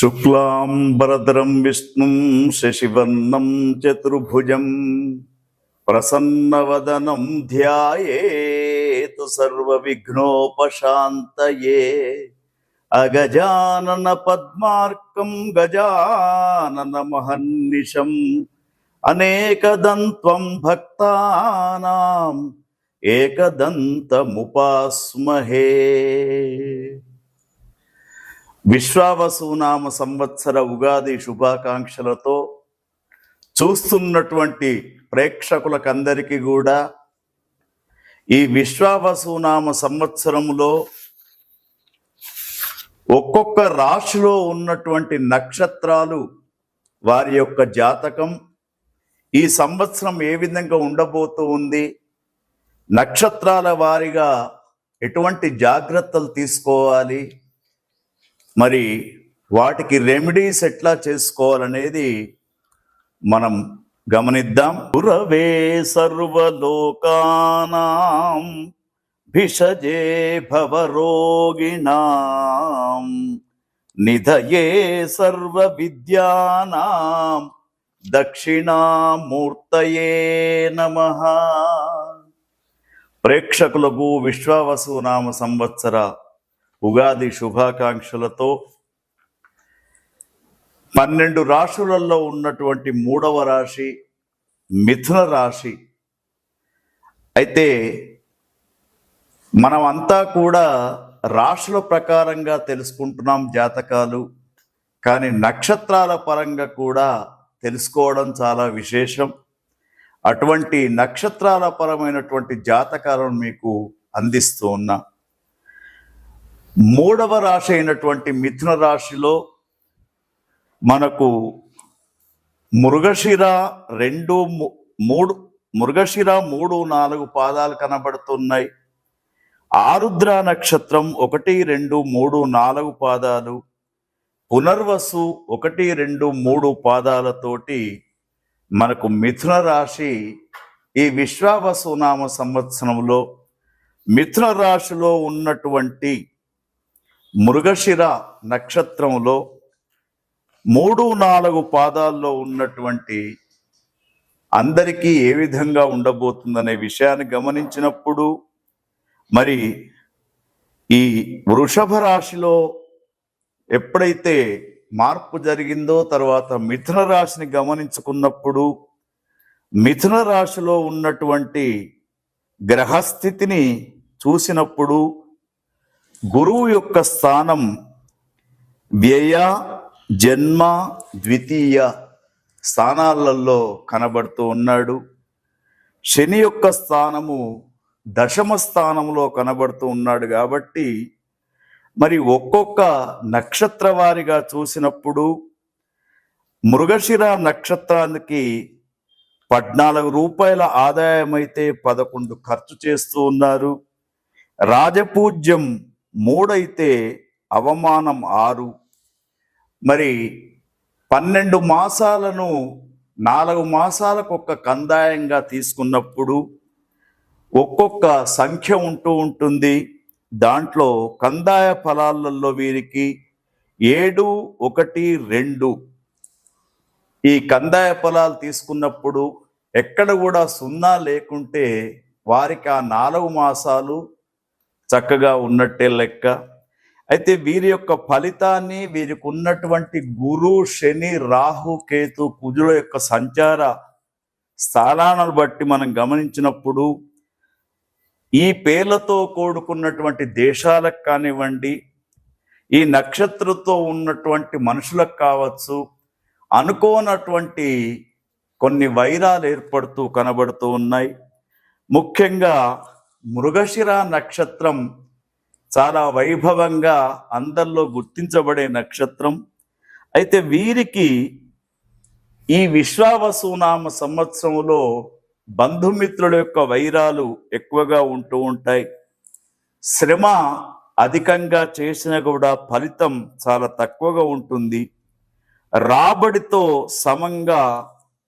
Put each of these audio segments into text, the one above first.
శుక్లాంబరధరం విష్ణు శశివర్ణం చతుర్భుజం. ప్రసన్నవదనం ధ్యాయేతు సర్వవిఘ్నోపశాంతయే. అగజానన పద్మార్కం గజానన మహర్నిశం. అనేకదంత్వం భక్తానాం ఏకదంతముపాస్మహే. విశ్వావసునామ సంవత్సర ఉగాది శుభాకాంక్షలతో చూస్తున్నటువంటి ప్రేక్షకులకందరికీ కూడా ఈ విశ్వావసునామ సంవత్సరంలో ఒక్కొక్క రాశిలో ఉన్నటువంటి నక్షత్రాలు వారి యొక్క జాతకం. ఈ సంవత్సరం ఏ విధంగా ఉండబోతూ ఉంది? నక్షత్రాల వారిగా ఎటువంటి జాగ్రత్తలు తీసుకోవాలి? మరి వాటికి రెమెడీస్ ఎట్లా చేసుకోవాలనేది మనం గమనిద్దాం. పురవే సర్వలోకానాం భిషజే భవరోగిణాం నిధయే సర్వ విద్యానాం దక్షిణామూర్తయే నమ. ప్రేక్షకులకు విశ్వావసు నామ సంవత్సర ఉగాది శుభాకాంక్షలతో పన్నెండు రాశులలో ఉన్నటువంటి మూడవ రాశి మిథున రాశి. అయితే మనం అంతా కూడా రాశుల ప్రకారంగా తెలుసుకుంటున్నాం జాతకాలు కానీ నక్షత్రాల పరంగా కూడా తెలుసుకోవడం చాలా విశేషం. అటువంటి నక్షత్రాల పరమైనటువంటి జాతకాలను మీకు అందిస్తూ ఉన్నా. మూడవ రాశి అయినటువంటి మిథున రాశిలో మనకు మృగశిర రెండు మూడు మృగశిర మూడు నాలుగు పాదాలు కనబడుతున్నాయి. ఆరుద్ర నక్షత్రం ఒకటి రెండు మూడు నాలుగు పాదాలు. పునర్వసు ఒకటి రెండు మూడు పాదాలతోటి మనకు మిథున రాశి ఈ విశ్వావసు నామ సంవత్సరంలో మిథున రాశిలో ఉన్నటువంటి మృగశిర నక్షత్రంలో మూడు నాలుగు పాదాల్లో ఉన్నటువంటి అందరికీ ఏ విధంగా ఉండబోతుందనే విషయాన్ని గమనించినప్పుడు మరి ఈ వృషభ రాశిలో ఎప్పుడైతే మార్పు జరిగిందో తర్వాత మిథున రాశిని గమనించుకున్నప్పుడు మిథున రాశిలో ఉన్నటువంటి గ్రహస్థితిని చూసినప్పుడు గురువు యొక్క స్థానం వ్యయ జన్మ ద్వితీయ స్థానాలలో కనబడుతూ ఉన్నాడు. శని యొక్క స్థానము దశమ స్థానంలో కనబడుతూ ఉన్నాడు కాబట్టి మరి ఒక్కొక్క నక్షత్ర వారిగా చూసినప్పుడు మృగశిర నక్షత్రానికి పద్నాలుగు రూపాయల ఆదాయం అయితే పదకొండు ఖర్చు చేస్తూ ఉన్నారు. రాజపూజ్యం మూడైతే అవమానం ఆరు. మరి పన్నెండు మాసాలను నాలుగు మాసాలకు ఒక కందాయంగా తీసుకున్నప్పుడు ఒక్కొక్క సంఖ్య ఉంటూ ఉంటుంది. దాంట్లో కందాయ ఫలాలలో వీరికి ఏడు ఒకటి రెండు. ఈ కందాయ ఫలాలు తీసుకున్నప్పుడు ఎక్కడ కూడా సున్నా లేకుంటే వారికి ఆ నాలుగు మాసాలు చక్కగా ఉన్నట్టే లెక్క. అయితే వీరి యొక్క ఫలితాన్ని వీరికి ఉన్నటువంటి గురు శని రాహు కేతు కుజుల యొక్క సంచార స్థానాలను బట్టి మనం గమనించినప్పుడు ఈ పేర్లతో కూడుకున్నటువంటి దేశాలకు కానివ్వండి ఈ నక్షత్రంతో ఉన్నటువంటి మనుషులకు కావచ్చు అనుకోనటువంటి కొన్ని వైరాలు ఏర్పడుతూ కనబడుతూ ఉన్నాయి. ముఖ్యంగా మృగశిర నక్షత్రం చాలా వైభవంగా అందరిలో గుర్తించబడే నక్షత్రం. అయితే వీరికి ఈ విశ్వావసునామ సంవత్సరంలో బంధుమిత్రుల యొక్క వైరాలు ఎక్కువగా ఉంటూ ఉంటాయి. శ్రమ అధికంగా చేసినా కూడా ఫలితం చాలా తక్కువగా ఉంటుంది. రాబడితో సమంగా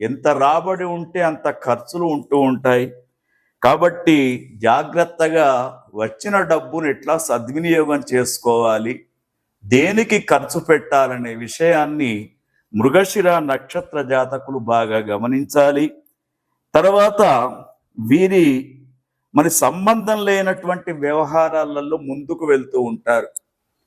ఎంత రాబడి ఉంటే అంత ఖర్చులు ఉంటూ ఉంటాయి. కాబట్టి జాగ్రత్తగా వచ్చిన డబ్బును ఎట్లా సద్వినియోగం చేసుకోవాలి? దేనికి ఖర్చు పెట్టాలనే విషయాన్ని మృగశిర నక్షత్ర జాతకులు బాగా గమనించాలి. తర్వాత వీరి మరి సంబంధం లేనటువంటి వ్యవహారాలలో ముందుకు వెళ్తూ ఉంటారు.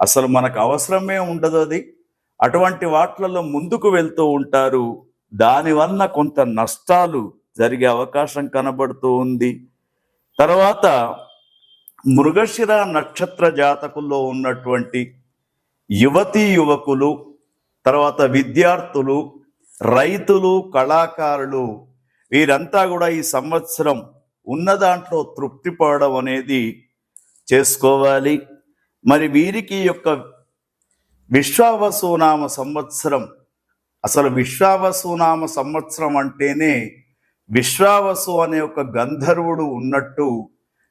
అసలు మనకు అవసరమే ఉండదు అది. అటువంటి వాటిలలో ముందుకు వెళ్తూ ఉంటారు. దానివల్ల కొంత నష్టాలు జరిగే అవకాశం కనబడుతూ ఉంది. తర్వాత మృగశిర నక్షత్ర జాతకుల్లో ఉన్నటువంటి యువతీ యువకులు తర్వాత విద్యార్థులు రైతులు కళాకారులు వీరంతా కూడా ఈ సంవత్సరం ఉన్న దాంట్లో తృప్తి పడడం అనేది చేసుకోవాలి. మరి వీరికి యొక్క విశ్వావసునామ సంవత్సరం అసలు విశ్వావసునామ సంవత్సరం అంటేనే విశ్వావసు అనే ఒక గంధర్వుడు ఉన్నట్టు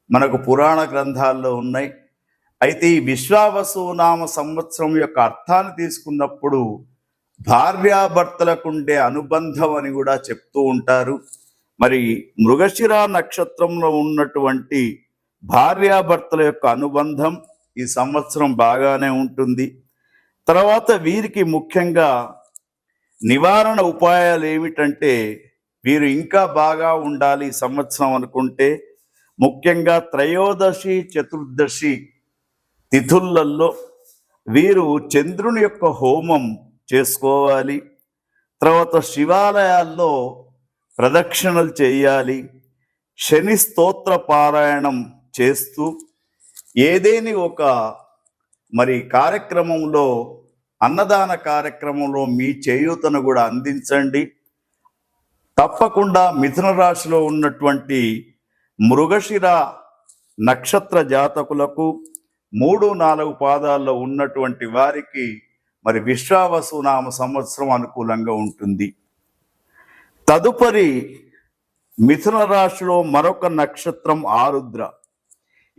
మనకు పురాణ గ్రంథాల్లో ఉన్నాయి. అయితే ఈ విశ్వావసునామ సంవత్సరం యొక్క అర్థాన్ని తీసుకున్నప్పుడు భార్యాభర్తలకు ఉండే అనుబంధం అని కూడా చెప్తూ ఉంటారు. మరి మృగశిర నక్షత్రంలో ఉన్నటువంటి భార్యాభర్తల యొక్క అనుబంధం ఈ సంవత్సరం బాగానే ఉంటుంది. తర్వాత వీరికి ముఖ్యంగా నివారణ ఉపాయాలు ఏమిటంటే వీరు ఇంకా బాగా ఉండాలి ఈ సంవత్సరం అనుకుంటే ముఖ్యంగా త్రయోదశి చతుర్దశి తిథులలో వీరు చంద్రుని యొక్క హోమం చేసుకోవాలి. తర్వాత శివాలయాల్లో ప్రదక్షిణలు చేయాలి. శని స్తోత్ర పారాయణం చేస్తూ ఏదేని ఒక మరి కార్యక్రమంలో అన్నదాన కార్యక్రమంలో మీ చేయూతను కూడా అందించండి. తప్పకుండా మిథున రాశిలో ఉన్నటువంటి మృగశిర నక్షత్ర జాతకులకు మూడు నాలుగు పాదాల్లో ఉన్నటువంటి వారికి మరి విశ్వావసునామ సంవత్సరం అనుకూలంగా ఉంటుంది. తదుపరి మిథున రాశిలో మరొక నక్షత్రం ఆరుద్ర.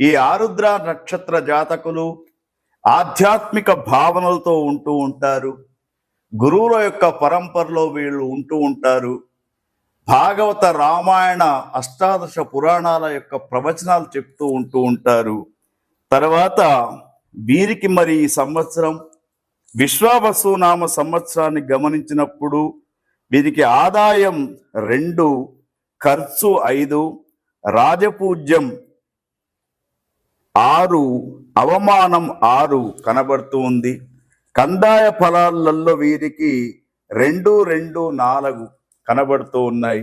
ఈ ఆరుద్ర నక్షత్ర జాతకులు ఆధ్యాత్మిక భావనలతో ఉంటూ ఉంటారు. గురువుల యొక్క పరంపరలో వీళ్ళు ఉంటూ ఉంటారు. భాగవత రామాయణ అష్టాదశ పురాణాల యొక్క ప్రవచనాలు చెప్తూ ఉంటూ ఉంటారు. తర్వాత వీరికి మరి ఈ సంవత్సరం విశ్వావసునామ సంవత్సరాన్ని గమనించినప్పుడు వీరికి ఆదాయం రెండు ఖర్చు ఐదు రాజపూజ్యం ఆరు అవమానం ఆరు కనబడుతూ ఉంది. కందాయ ఫలాలలో వీరికి రెండు రెండు నాలుగు కనబడుతూ ఉన్నాయి.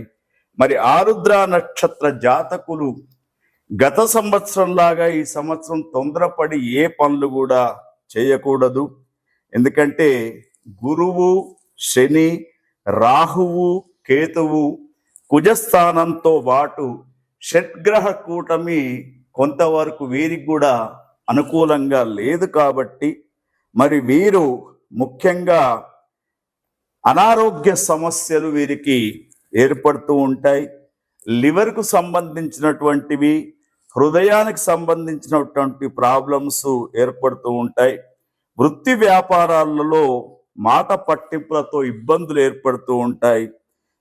మరి ఆరుద్ర నక్షత్ర జాతకులు గత సంవత్సరం లాగా ఈ సంవత్సరం తొందరపడి ఏ పనులు కూడా చేయకూడదు. ఎందుకంటే గురువు శని రాహువు కేతువు కుజస్థానంతో పాటు షడ్గ్రహ కూటమి కొంతవరకు వీరికి కూడా అనుకూలంగా లేదు కాబట్టి మరి వీరు ముఖ్యంగా అనారోగ్య సమస్యలు వీరికి ఏర్పడుతూ ఉంటాయి. లివర్కు సంబంధించినటువంటివి హృదయానికి సంబంధించినటువంటి ప్రాబ్లమ్స్ ఏర్పడుతూ ఉంటాయి. వృత్తి వ్యాపారాలలో మాట పట్టింపులతో ఇబ్బందులు ఏర్పడుతూ ఉంటాయి.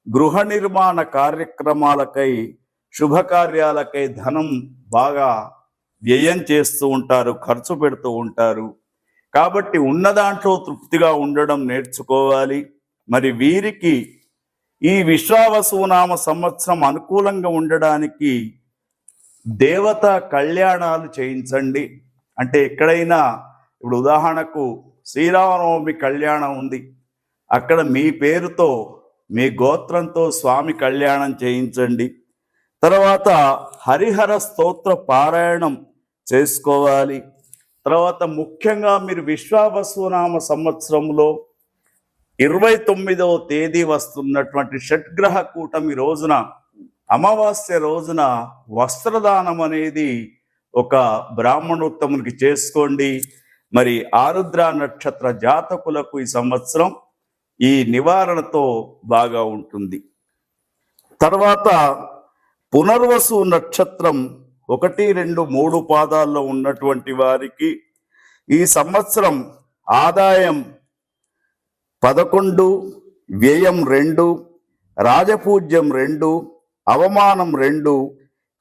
గృహ నిర్మాణ కార్యక్రమాలకై శుభకార్యాలకై ధనం బాగా వ్యయం చేస్తూ ఉంటారు ఖర్చు పెడుతూ ఉంటారు. కాబట్టి ఉన్న దాంట్లో తృప్తిగా ఉండడం నేర్చుకోవాలి. మరి వీరికి ఈ విశ్వావసునామ సంవత్సరం అనుకూలంగా ఉండడానికి దేవత కళ్యాణాలు చేయించండి. అంటే ఎక్కడైనా ఇప్పుడు ఉదాహరణకు శ్రీరామనవమి కళ్యాణం ఉంది. అక్కడ మీ పేరుతో మీ గోత్రంతో స్వామి కళ్యాణం చేయించండి. తర్వాత హరిహర స్తోత్ర పారాయణం చేసుకోవాలి. తర్వాత ముఖ్యంగా మీరు విశ్వావసునామ సంవత్సరంలో ఇరవై తొమ్మిదవ తేదీ వస్తున్నటువంటి షట్గ్రహ కూటమి రోజున అమావాస్య రోజున వస్త్రదానం అనేది ఒక బ్రాహ్మణోత్తమునికి చేసుకోండి. మరి ఆరుద్ర నక్షత్ర జాతకులకు ఈ సంవత్సరం ఈ నివారణతో బాగా ఉంటుంది. తర్వాత పునర్వసు నక్షత్రం ఒకటి రెండు మూడు పాదాల్లో ఉన్నటువంటి వారికి ఈ సంవత్సరం ఆదాయం పదకొండు వ్యయం రెండు రాజపూజ్యం రెండు అవమానం రెండు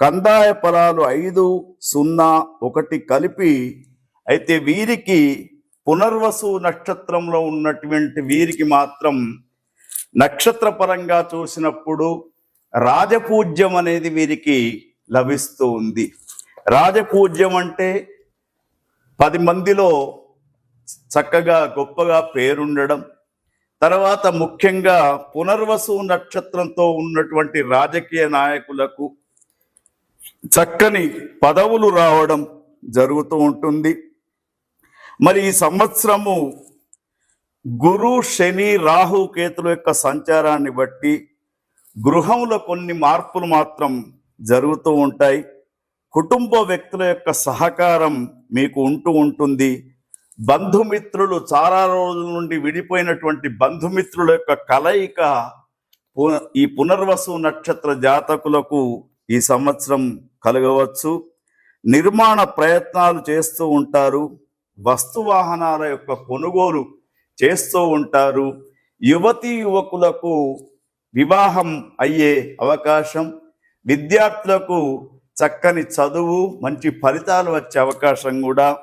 కందాయ ఫలాలు ఐదు సున్నా ఒకటి కలిపి అయితే వీరికి పునర్వసు నక్షత్రంలో ఉన్నటువంటి వీరికి మాత్రం నక్షత్రపరంగా చూసినప్పుడు రాజపూజ్యం అనేది వీరికి లభిస్తూ ఉంది. రాజపూజ్యం అంటే పది మందిలో చక్కగా గొప్పగా పేరుండడం తర్వాత ముఖ్యంగా పునర్వసు నక్షత్రంతో ఉన్నటువంటి రాజకీయ నాయకులకు చక్కని పదవులు రావడం జరుగుతూ ఉంటుంది. మరి ఈ సంవత్సరము గురు శని రాహు కేతుల యొక్క సంచారాన్ని బట్టి గృహంలో కొన్ని మార్పులు మాత్రం జరుగుతూ ఉంటాయి. కుటుంబ వ్యక్తుల యొక్క సహకారం మీకు ఉంటూ ఉంటుంది. బంధుమిత్రులు చాలా రోజుల నుండి విడిపోయినటువంటి బంధుమిత్రుల యొక్క కలయిక ఈ పునర్వసు నక్షత్ర జాతకులకు ఈ సంవత్సరం కలగవచ్చు. నిర్మాణ ప్రయత్నాలు చేస్తూ ఉంటారు. వస్తు వాహనాల యొక్క కొనుగోలు చేస్తూ ఉంటారు. యువతీ యువకులకు వివాహం అయ్యే అవకాశం. విద్యార్థులకు చక్కని చదువు మంచి ఫలితాలు వచ్చే అవకాశం కూడా.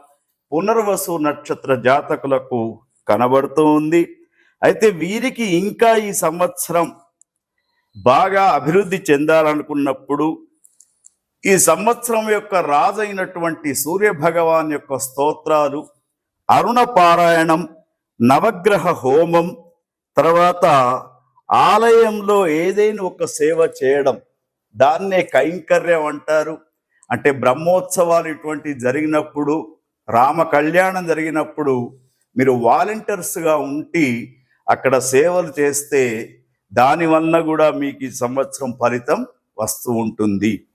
పునర్వసు నక్షత్ర జాతకులకు కనబడుతూ ఉంది. అయితే వీరికి ఇంకా ఈ సంవత్సరం బాగా అభివృద్ధి చెందాలనుకున్నప్పుడు ఈ సంవత్సరం యొక్క రాజైనటువంటి సూర్య భగవాన్ యొక్క స్తోత్రాలు అరుణ పారాయణం నవగ్రహ హోమం తర్వాత ఆలయంలో ఏదైనా ఒక సేవ చేయడం దాన్నే కైంకర్యం అంటారు. అంటే బ్రహ్మోత్సవాలు ఇటువంటి జరిగినప్పుడు రామ కళ్యాణం జరిగినప్పుడు మీరు వాలంటీర్స్గా ఉండి అక్కడ సేవలు చేస్తే దానివల్ల కూడా మీకు ఈ సంవత్సరం ఫలితం వస్తూ ఉంటుంది.